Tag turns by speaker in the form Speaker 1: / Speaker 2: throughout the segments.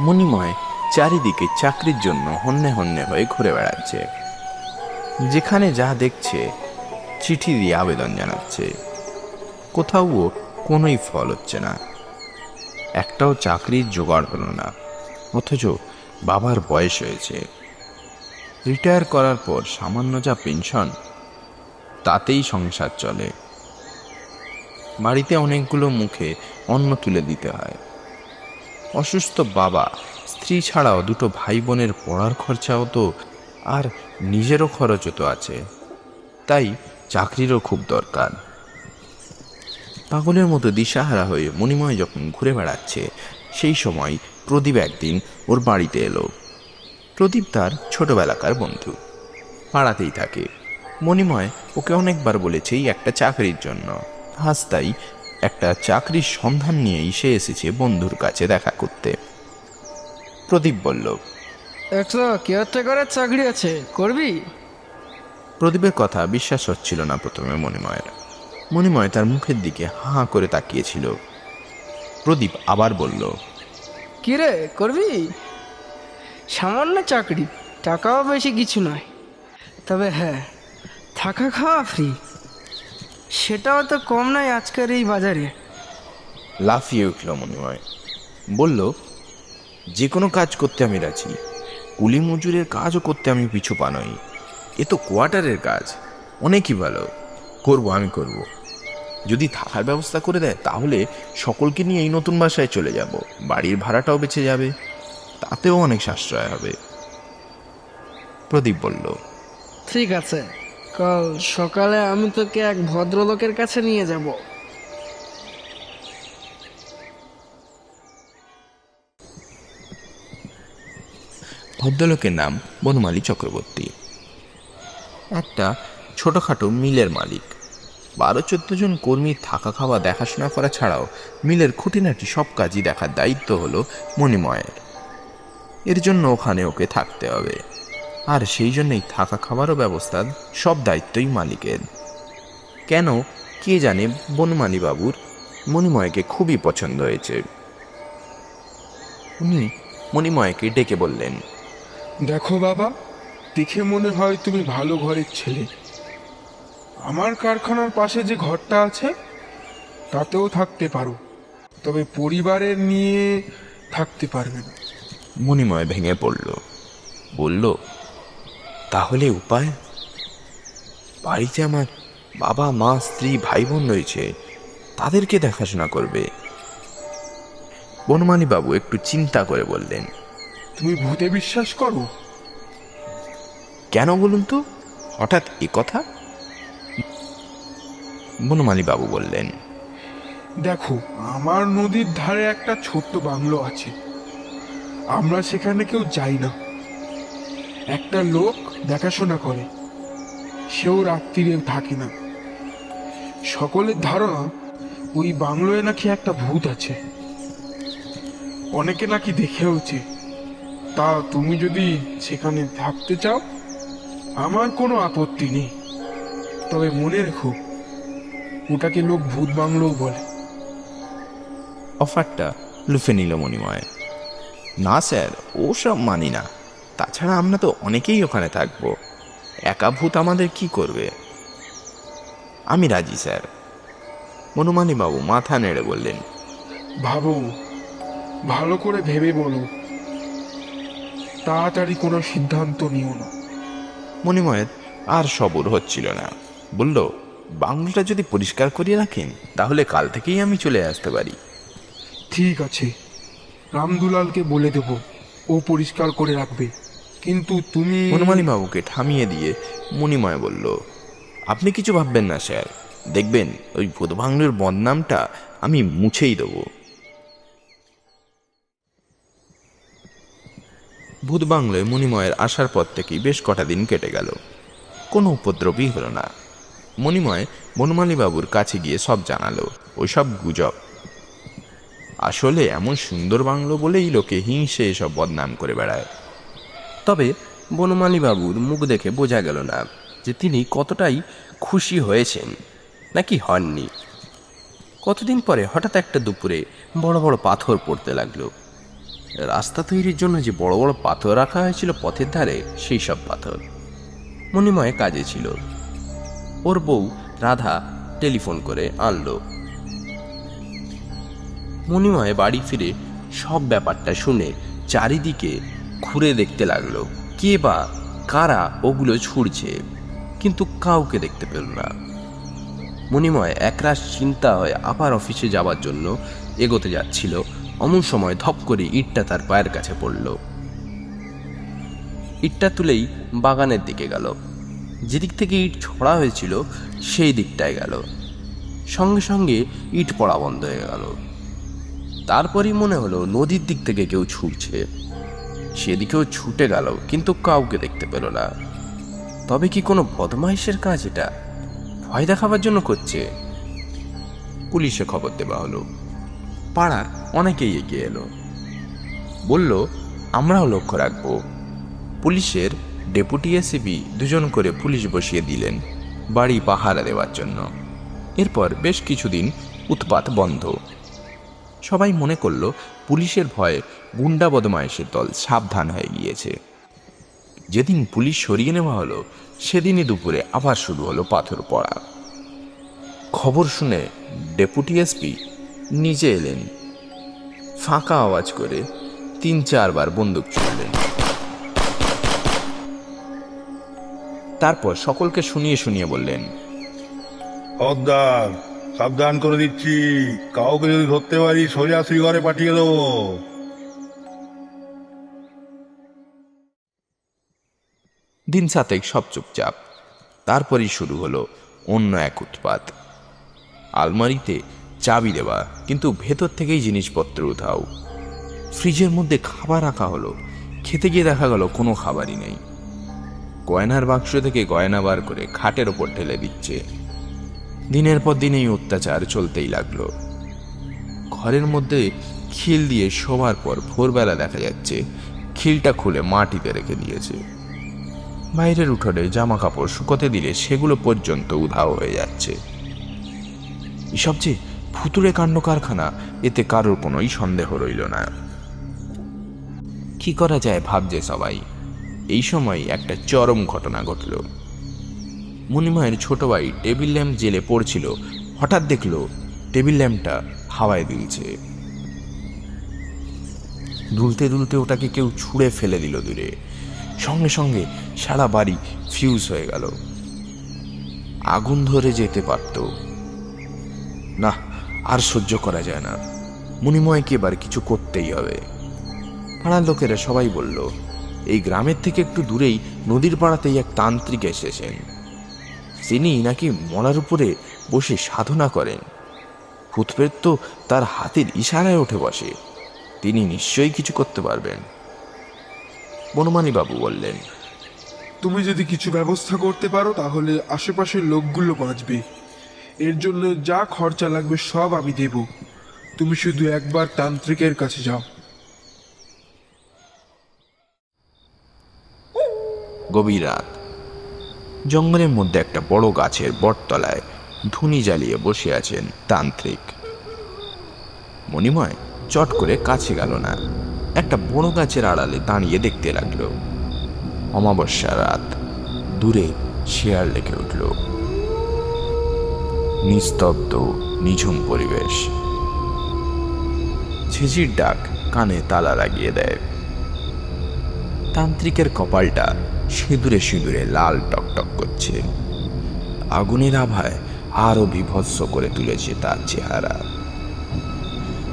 Speaker 1: মণিময় চারিদিকে চাকরির জন্য হন্যে হন্যে হয়ে ঘুরে বেড়াচ্ছে। যেখানে যা দেখছে, চিঠি দিয়ে আবেদন জানাচ্ছে। কোথাও কোনোই ফল হচ্ছে না। একটাও চাকরির জোগাড় হলো না, অথচ বাবার বয়স হয়েছে। রিটায়ার করার পর সামান্য যা পেনশন, তাতেই সংসার চলে। বাড়িতে অনেকগুলো মুখে অন্ন তুলে দিতে হয়। অসুস্থ বাবা, স্ত্রী ছাড়াও দুটো ভাই বোনের পড়ার খরচাও তো আর নিজেরও খরচও তো আছে। তাই চাকরিরও খুব দরকার। পাগলের মতো দিশাহারা হয়ে মণিময় যখন ঘুরে বেড়াচ্ছে, সেই সময় প্রদীপ একদিন ওর বাড়িতে এলো। প্রদীপ তার ছোটবেলাকার বন্ধু। পাড়াতেই থাকে। মণিময় ওকে অনেকবার বলেছে একটা চাকরির জন্য। হাসতাই একটা চাকরির সন্ধান নিয়েই সে এসেছে বন্ধুর কাছে দেখা করতে। প্রদীপ বলল
Speaker 2: একটা কেয়ারটেকারের চাকরি আছে। করবি?
Speaker 1: প্রদীপের কথা বিশ্বাস হচ্ছিল না প্রথমে মণিময়ের। মণিময় তার মুখের দিকে হাঁ হাঁ করে তাকিয়েছিল। প্রদীপ আবার বলল
Speaker 2: কিরে করবি? সামান্য চাকরি টাকাও বেশি কিছু নয়। তবে হ্যাঁ থাকা খাওয়া ফ্রি সেটাও তো কম নয় আজকের এই বাজারে।
Speaker 1: লাফিয়ে উঠল মণিময়। বলল যে কোনো কাজ করতে আমি রাজি। কুলি মজুরের কাজও করতে আমি পিছু পা নই। এ তো কোয়ার্টারের কাজ। অনেকই ভালো। করব আমি করব। যদি থাকার ব্যবস্থা করে দেয় তাহলে সকলকে নিয়ে এই নতুন বাসায় চলে যাব। বাড়ির ভাড়াটাও বেঁচে যাবে। তাতেও অনেক সাশ্রয় হবে। প্রদীপ বলল
Speaker 2: ঠিক আছে। কাল সকালে আমি তোকে এক ভদ্রলোকের কাছে নিয়ে যাব।
Speaker 1: ভদ্রলোকের নাম বনমালী চক্রবর্তী। একটা ছোটোখাটো মিলের মালিক। বারো চোদ্দ জন কর্মীর থাকা খাওয়া দেখাশোনা করা ছাড়াও মিলের খুঁটিনাটি সব কাজই দেখার দায়িত্ব হলো মণিময়ের। এর জন্য ওখানে ওকে থাকতে হবে। আর সেই জন্যই থাকা খাওয়ারও ব্যবস্থার সব দায়িত্বই মালিকের। কেন? কে জানে? বনমালী বাবুর মণিময়কে খুবই পছন্দ হয়েছে। উনি মণিময়কে ডেকে বললেন
Speaker 3: দেখো বাবা দেখে মনে হয় তুমি ভালো ঘরের ছেলে। আমার কারখানার পাশে যে ঘরটা আছে তাতেও থাকতে পারো তবে পরিবারের নিয়ে থাকতে পারবে না।
Speaker 1: মণিময় ভেঙে পড়ল। বলল তাহলে উপায়? বাড়িতে আমার বাবা মা স্ত্রী ভাই বোন রয়েছে। তাদেরকে দেখাশোনা করবে। বনমালী বাবু একটু চিন্তা করে বললেন
Speaker 3: তুমি ভূতে বিশ্বাস করো?
Speaker 1: কেন বলুন তো? হঠাৎ এ কথা? বনমালী বাবু বললেন
Speaker 3: দেখো আমার নদীর ধারে একটা ছোট্ট বাংলো আছে। আমরা সেখানে কেউ যাই না। একটা লোক দেখাশোনা করে। সেও রাত্রিরে থাকে না। সকলের ধারণা, ওই বাংলোয় নাকি একটা ভূত আছে। অনেকে নাকি দেখেওছে। তা তুমি যদি সেখানে থাকতে চাও, আমার কোনো আপত্তি নেই। তবে মনে রেখো, ওটাকে লোক ভূত বাংলো বলে।
Speaker 1: অফারটা লুফে নিল মণিময়। না স্যার ও সব মানি না। তাছাড়া আমরা তো অনেকেই ওখানে থাকব। একা ভূত আমাদের কি করবে? আমি রাজি স্যার। মনুমানী বাবু মাথা নেড়ে বললেন
Speaker 3: ভাবো ভালো করে ভেবে বলো। তাড়াতাড়ি কোনো সিদ্ধান্ত নিও না।
Speaker 1: মণিময়ের আর সবর হচ্ছিল না। বলল বাংলোটা যদি পরিষ্কার করিয়ে রাখেন তাহলে কাল থেকেই আমি চলে আসতে পারি।
Speaker 3: ঠিক আছে রামদুলালকে বলে দেবো ও পরিষ্কার করে রাখবে। কিন্তু তুমি
Speaker 1: বাবুকে থামিয়ে দিয়ে মণিময় বলল, আপনি কিছু ভাববেন না, স্যার। দেখবেন, ওই ভূত বাংলোর বদনামটা আমি মুছেই দেবো। ভূত বাংলোয় মণিময়ের আসার পর থেকেই বেশ কটা দিন কেটে গেল। কোনো উপদ্রবই হলো না। মণিময় বনমালী বাবুর কাছে গিয়ে সব জানালো ওই সব গুজব। আসলে এমন সুন্দর বাংলো বলেই লোকে হিংসে এসব বদনাম করে বেড়ায়।
Speaker 4: তবে বনমালী বাবুর মুখ দেখে বোঝা গেল না যে তিনি কতটাই খুশি হয়েছেন, নাকি হননি। কতদিন পরে হঠাৎ একটা দুপুরে বড় বড় পাথর পড়তে লাগল। রাস্তা তৈরির জন্য যে বড় বড় পাথর রাখা হয়েছিল পথের ধারে, সেই সব পাথর। মণিময় কাজে ছিল। ওর বউ রাধা টেলিফোন করে আনলো। মণিময় বাড়ি ফিরে সব ব্যাপারটা শুনে চারিদিকে ঘুরে দেখতে লাগল। কে বা কারা ওগুলো ছুড়ছে, কিন্তু কাউকে দেখতে পেল না। মণিময় একরাশ চিন্তা হয়ে আবার অফিসে যাওয়ার জন্য এগোতে যাচ্ছিল। অমন সময় ধপ করে ইটটা তার পায়ের কাছে পড়ল। ইটটা তুলেই বাগানের দিকে গেল। যেদিক থেকে ইট ছড়া হয়েছিল, সেই দিকটায় গেল। সঙ্গে সঙ্গে ইট পড়া বন্ধ হয়ে গেল। তারপরই মনে হলো নদীর দিক থেকে কেউ ছুটছে। সেদিকেও ছুটে গেল, কিন্তু কাউকে দেখতে পেল না। তবে কি কোনো বদমাইশের কাজ এটা? ভয় দেখাবার জন্য করছে।
Speaker 1: পুলিশে খবর দেওয়া হলো। পাড়ার অনেকেই এগিয়ে এলো। বলল, আমরাও লক্ষ্য রাখব। পুলিশের ডেপুটি এসিপি দুজন করে পুলিশ বসিয়ে দিলেন বাড়ি পাহারা দেওয়ার জন্য। এরপর বেশ কিছুদিন উৎপাত বন্ধ। সবাই মনে করল পুলিশের ভয়ে গুন্ডা বদমায়েশের দল সাবধান হয়ে গিয়েছে। যেদিন পুলিশ সরিয়ে নেওয়া হলো, সেদিনই দুপুরে আবার শুরু হলো পাথর পড়া। খবর শুনে ডেপুটি এসপি নিজে এলেন। ফাঁকা আওয়াজ করে তিন চারবার বন্দুক ছুড়লেন তারপর সকলকে শুনিয়ে শুনিয়ে বললেন
Speaker 5: সাবধান করে দিচ্ছি। কাউকে যদি ধরতে পারি, সোজা শ্রীঘরে পাঠিয়ে দেবো।
Speaker 1: দিন সাতেক সব চুপচাপ। তারপরই শুরু হলো অন্য এক উৎপাত। আলমারিতে চাবি দেওয়া, কিন্তু ভেতর থেকেই জিনিসপত্র উঠাও ফ্রিজের মধ্যে খাবার রাখা হলো, খেতে গিয়ে দেখা গেল কোনো খাবারই নেই। গয়নার বাক্স থেকে গয়না বার করে খাটের ওপর ঢেলে দিচ্ছে। দিনের পর দিন এই অত্যাচার চলতেই লাগল। ঘরের মধ্যে খিল দিয়ে শোবার পর ভোরবেলা দেখা যাচ্ছে, খিলটা খুলে মাটিতে রেখে দিয়েছে। বাইরের উঠোনে জামা কাপড় শুকোতে দিলে সেগুলো পর্যন্ত উধাও হয়ে যাচ্ছে। এসব যে ভুতুরে কাণ্ড কারখানা, এতে কারোর কোনোই সন্দেহ রইল না। কি করা যায় ভাবছে সবাই? এই সময় একটা চরম ঘটনা ঘটল। মণিমায়ের ছোট ভাই টেবিল ল্যাম্প জেলে পড়ছিল। হঠাৎ দেখল টেবিল ল্যাম্পটা হাওয়ায় দুলছে। দুলতে দুলতে ওটাকে কেউ ছুঁড়ে ফেলে দিল দূরে। সঙ্গে সঙ্গে সারা বাড়ি ফিউজ হয়ে গেল। আগুন ধরে যেতে পারত। না আর সহ্য করা যায় না। মণিময়কে এবার কিছু করতেই হবে। পাড়ার লোকেরা সবাই বলল, এই গ্রামের থেকে একটু দূরেই নদীর পাড়াতেই এক তান্ত্রিক এসেছেন। তিনি নাকি মলার উপরে বসে সাধনা করেন। ভূতপ্রেত তো তার হাতের ইশারায় উঠে বসে। তিনি নিশ্চয়ই কিছু করতে পারবেন। বনমালী বাবু বললেন
Speaker 6: তুমি যদি কিছু ব্যবস্থা করতে পারো তাহলে আশেপাশের লোকগুলো বাঁচবে। এর জন্য যা খরচা লাগবে সব আমি দেব। তুমি শুধু একবার তান্ত্রিকের কাছে যাও।
Speaker 1: গভীর রাত। জঙ্গলের মধ্যে একটা বড় গাছের বটতলায় ধুনি জ্বালিয়ে বসে আছেন তান্ত্রিক। মণিময় চট করে কাছে গেল না। একটা বড় গাছের আড়ালে দাঁড়িয়ে দেখতে লাগল। অমাবস্যা রাত। দূরে শেয়ার লেগে উঠল। নিস্তব্ধ, নিঝুম পরিবেশ। ঝিঝির ডাক কানে তালা লাগিয়ে দেয়। তান্ত্রিকের কপালটা সিঁদুরে সিঁদুরে লাল টকটক করছে। আগুনের আভায় আরও বিভৎস করে তুলেছে তার চেহারা।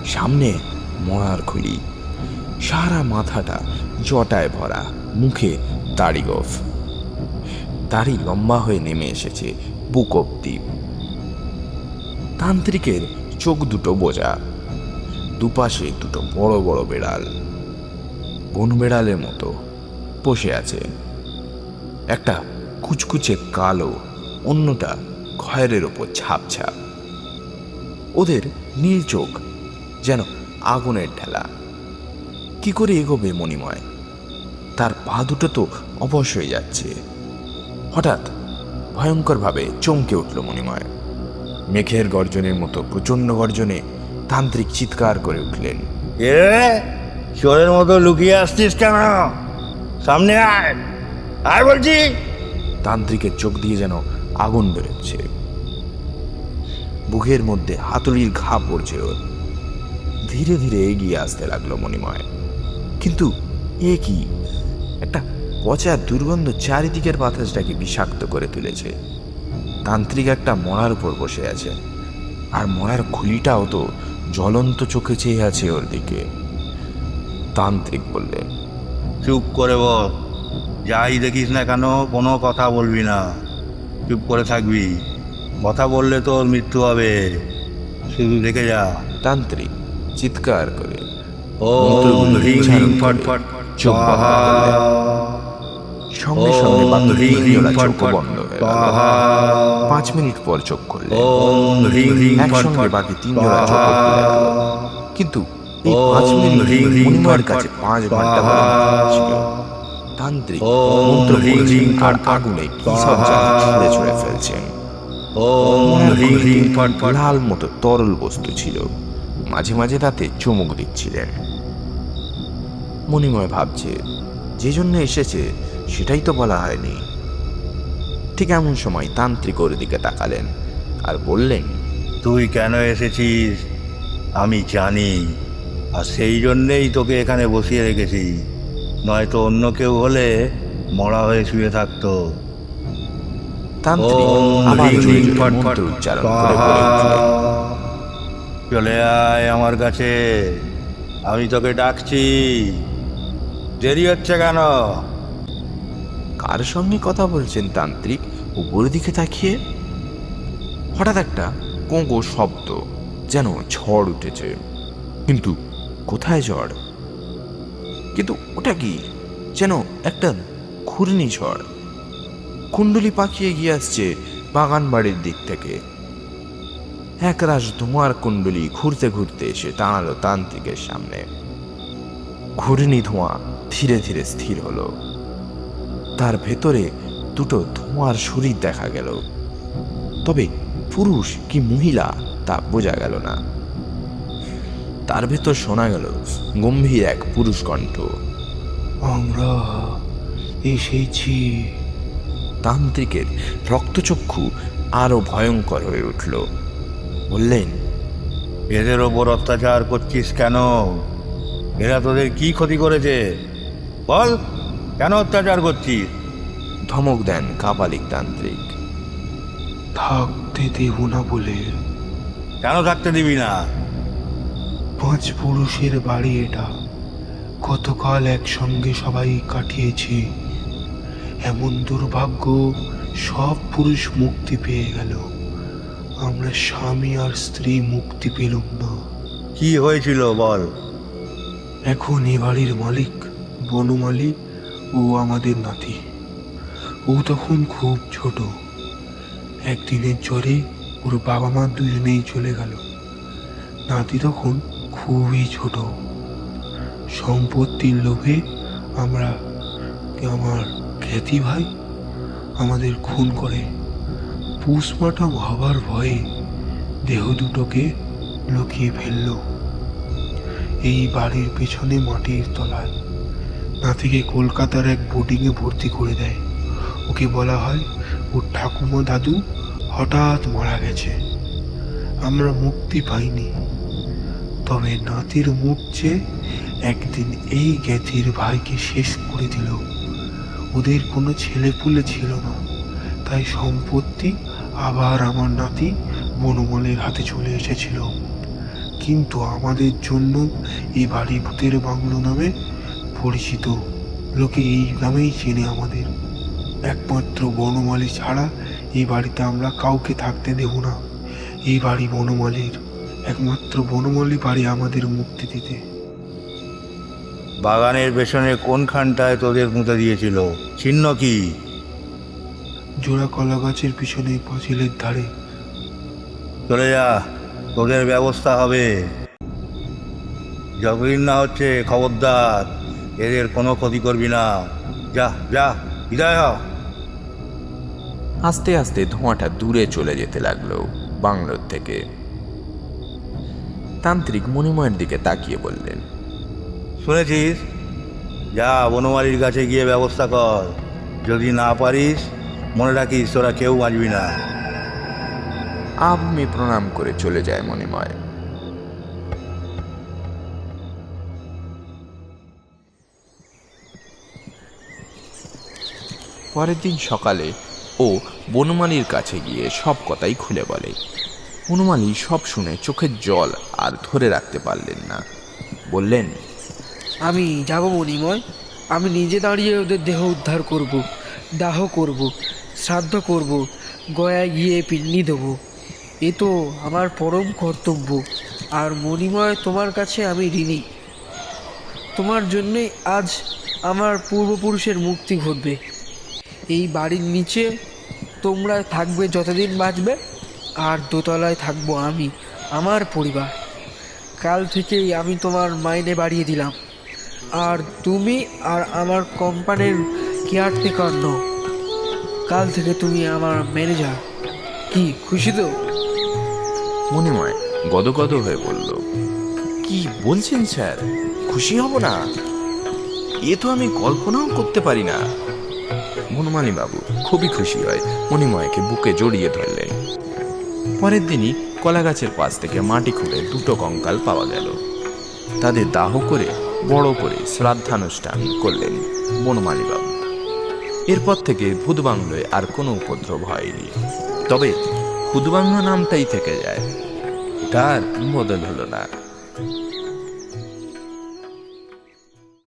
Speaker 1: সামনে মরার খুলি। সারা মাথাটা জটায় ভরা, মুখে দাড়ি গোফ। দাড়ি লম্বা হয়ে নেমে এসেছে বুক অব্দি তান্ত্রিকের চোখ দুটো বোঝা, দুপাশে দুটো বড় বড় বেড়াল। বন বেড়ালের মতো বসে আছে। একটা কুচকুচে কালো, অন্যটা খয়েরের ওপর ছাপ ছাপ ওদের নীল চোখ যেন আগুনের ঠেলা কি করে এগোবে মণিময়? তার পা দুটো তো অবশ হয়ে যাচ্ছে। হঠাৎ ভয়ঙ্করভাবে চমকে উঠল মণিময়। মেঘের গর্জনের মতো প্রচণ্ড গর্জনে তান্ত্রিক চিৎকার করে উঠলেন।
Speaker 5: এ চোরের মতো লুকিয়ে আসছিস কেন? সামনে আয়! আয় বলছি
Speaker 1: তান্ত্রিকের চোখ দিয়ে যেন আগুন বেরোচ্ছে। বুকের মধ্যে হাতুড়ির ঘা পড়ছে ওর ধীরে ধীরে এগিয়ে আসতে লাগল মণিময়। কিন্তু এ কি? একটা পচা দুর্গন্ধ চারিদিকের বাতাসটাকে বিষাক্ত করে তুলেছে। তান্ত্রিক একটা মরার উপর বসে আছে। আর মরার খুলিটাও তো জ্বলন্ত চোখে চেয়ে আছে ওর দিকে। তান্ত্রিক বললেন
Speaker 5: চুপ করে বল। যাই দেখিস না কেন কোনো কথা বলবি না। চুপ করে থাকবি। কথা বললে তোর মৃত্যু হবে। শুধু দেখে যা।
Speaker 1: তান্ত্রিক চিৎকার করে।
Speaker 5: ও
Speaker 1: উচ্চারণ
Speaker 5: হ্রিং ফট ফট
Speaker 1: চোখ। সঙ্গে সঙ্গে
Speaker 5: ফট
Speaker 1: চোখ বন্ধ হয়ে পাঁচ মিনিট পর চোখ
Speaker 5: হ্রিং
Speaker 1: একসঙ্গে বাকি তিন জোড়া চোখ কিন্তু এই পাঁচ মিনিট কাছে পাঁচ ঘণ্টা হচ্ছিল। তান্ত্রিক আর আগুনে কি সব যেন ছুঁড়ে ছুঁড়ে ফেলছেন? লাল মতো তরল বস্তু ছিল। মাঝে মাঝে তাতে চুমুক দিচ্ছিলেন। মণিময় ভাবছে যে জন্য এসেছে সেটাই তো বলা হয়নি। ঠিক এমন সময় তান্ত্রিক ওর দিকে তাকালেন আর বললেন
Speaker 5: তুই কেন এসেছিস? আমি জানি। আর সেই জন্যেই তোকে এখানে বসিয়ে রেখেছি। নয়তো অন্য কেউ হলে মরা হয়ে শুয়ে থাকতো।
Speaker 1: তান্ত্রিক
Speaker 5: ওম
Speaker 1: জোরে জোরে
Speaker 5: ফট ফট
Speaker 1: মন্ত্র উচ্চারণ করে বলে উঠলেন
Speaker 5: চলে আয় আমার কাছে। আমি তোকে ডাকছি। দেরি হচ্ছে কেন?
Speaker 1: কার সঙ্গে কথা বলছেন তান্ত্রিক? উপরের দিকে তাকিয়ে। হঠাৎ একটা কোঁকো শব্দ যেন ঝড় উঠেছে। কিন্তু কোথায় ঝড়? কিন্তু ওটা কি? যেন একটা ঘূর্ণিঝড়। কুণ্ডলি পাকিয়ে গিয়ে আসছে বাগান বাড়ির দিক থেকে। একরাশ ধোঁয়ার কুণ্ডলি ঘুরতে ঘুরতে এসে দাঁড়াল তান্ত্রিকের সামনে। ঘূর্ণি ধোঁয়া ধীরে ধীরে স্থির হলো। তার ভেতরে দুটো ধোঁয়ার শরীর দেখা গেল। তবে পুরুষ কি মহিলা তা বোঝা গেল না। তার ভেতর শোনা গেল গম্ভীর এক পুরুষ কণ্ঠ।
Speaker 6: আমরা এসেছি।
Speaker 1: তান্ত্রিকের রক্তচক্ষু আরও ভয়ঙ্কর হয়ে উঠল। বললেন
Speaker 5: এদের ওপর অত্যাচার করছিস কেন? এরা তোদের কি ক্ষতি করেছে? বল কেন অত্যাচার করছিস?
Speaker 1: ধমক দেন কাপালিক তান্ত্রিক।
Speaker 6: থাকতে দেব না বলে।
Speaker 5: কেন থাকতে দিবি না?
Speaker 6: পাঁচ পুরুষের বাড়ি এটা। গতকাল একসঙ্গে সবাই কাটিয়েছি। এমন দুর্ভাগ্য সব পুরুষ মুক্তি পেয়ে গেল। আমরা স্বামী আর স্ত্রী মুক্তি পেলুম না।
Speaker 5: কি হয়েছিল বল?
Speaker 6: এখন এ বাড়ির মালিক বনমালী ও আমাদের নাতি। ও তখন খুব ছোট। একদিনের জ্বরে ওর বাবা মা দুজনেই চলে গেল। নাতি তখন খুবই ছোট। সম্পত্তির লোভে আমরা আমার খ্যাতি ভাই? আমাদের খুন করে। পুষমাটাম হবার ভয়ে দেহ দুটোকে লুকিয়ে ফেলল। এই বাড়ির পেছনে মাটির তলায়। নাতিকে কলকাতার এক বোর্ডিংয়ে ভর্তি করে দেয়। ওকে বলা হয়, ওর ঠাকুমা দাদু হঠাৎ মারা গেছে। আমরা মুক্তি পাইনি। তবে নাতির মুখ একদিন এই জ্ঞাতির ভাইকে শেষ করে দিল। ওদের কোনো ছেলে পুলে ছিল না। তাই সম্পত্তি আবার আমার নাতি বনমালের হাতে চলে এসেছিল। কিন্তু আমাদের জন্য এই বাড়ি ভূতের বাংলো নামে পরিচিত। লোকে এই নামেই চেনে আমাদের। একমাত্র বনমালী ছাড়া এই বাড়িতে আমরা কাউকে থাকতে দেব না। এই বাড়ি বনমালীর। একমাত্র বনমালী বাড়ি আমাদের মুক্তি দিতে।
Speaker 5: বাগানের পেছনে কোনখানটায় তোদের পুঁতে দিয়েছিল? চিহ্ন কি?
Speaker 6: জোড়া কলা গাছের পিছনে পাঁচিলের ধারে।
Speaker 5: চলে যা তোদের ব্যবস্থা হবে। যতদিন না হচ্ছে খবরদার এদের কোনো ক্ষতি করবি না। যা যা বিদায় হ।
Speaker 1: আস্তে আস্তে ধোঁয়াটা দূরে চলে যেতে লাগল বাংলোর থেকে। তান্ত্রিক মণিময়ের দিকে তাকিয়ে বললেন
Speaker 5: শুনেছিস? যা বনমালীর কাছে গিয়ে ব্যবস্থা কর। যদি না পারিস মনে রাখিস তোরা কেউ বাঁচবি না।
Speaker 1: আবমে প্রণাম করে চলে যায় মণিময় পরের দিন সকালে ও বনমালির কাছে গিয়ে সব কথাই খুলে বলে। বনমালী সব শুনে চোখের জল আর ধরে রাখতে পারলেন না। বললেন,
Speaker 2: আমি যাব মণিময়, আমি নিজে দাঁড়িয়ে ওদের দেহ উদ্ধার করব, দাহ করব, শ্রাদ্ধ করব, গয়ায় গিয়ে পিন্নি দেব। এ তো আমার পরম কর্তব্য, আর মণিময় তোমার কাছে আমি ঋণী। তোমার জন্যই আজ আমার পূর্বপুরুষের মুক্তি ঘটবে। এই বাড়ির নিচে তোমরা থাকবে যতদিন বাঁচবে। আর দোতলায় থাকব আমি, আমার পরিবার। কাল থেকেই আমি তোমার মাইনে বাড়িয়ে দিলাম। আর তুমি আর আমার কোম্পানির কেয়ারটেকার নও। কাল থেকে তুমি আমার ম্যানেজার। কি, খুশি তো?
Speaker 1: মণিময় গদগদ হয়ে বলল, কি বলছেন স্যার? খুশি হব না? এ তো আমি কল্পনাও করতে পারি না। বনমালী বাবু খুবই খুশি হয়। মণিময়কে বুকে জড়িয়ে ধরলেন। পরের দিনই কলা গাছের পাশ থেকে মাটি খুঁড়ে দুটো কঙ্কাল পাওয়া গেল। তাদের দাহ করে বড় করে শ্রাদ্ধানুষ্ঠান করলেন বনমালীবাবু। এরপর থেকে ভূত বাংলোয় আর কোনো উপদ্রব হয়নি। তবে ভূত বাংলো নামটাই থেকে যায়। তার বদল হলো না।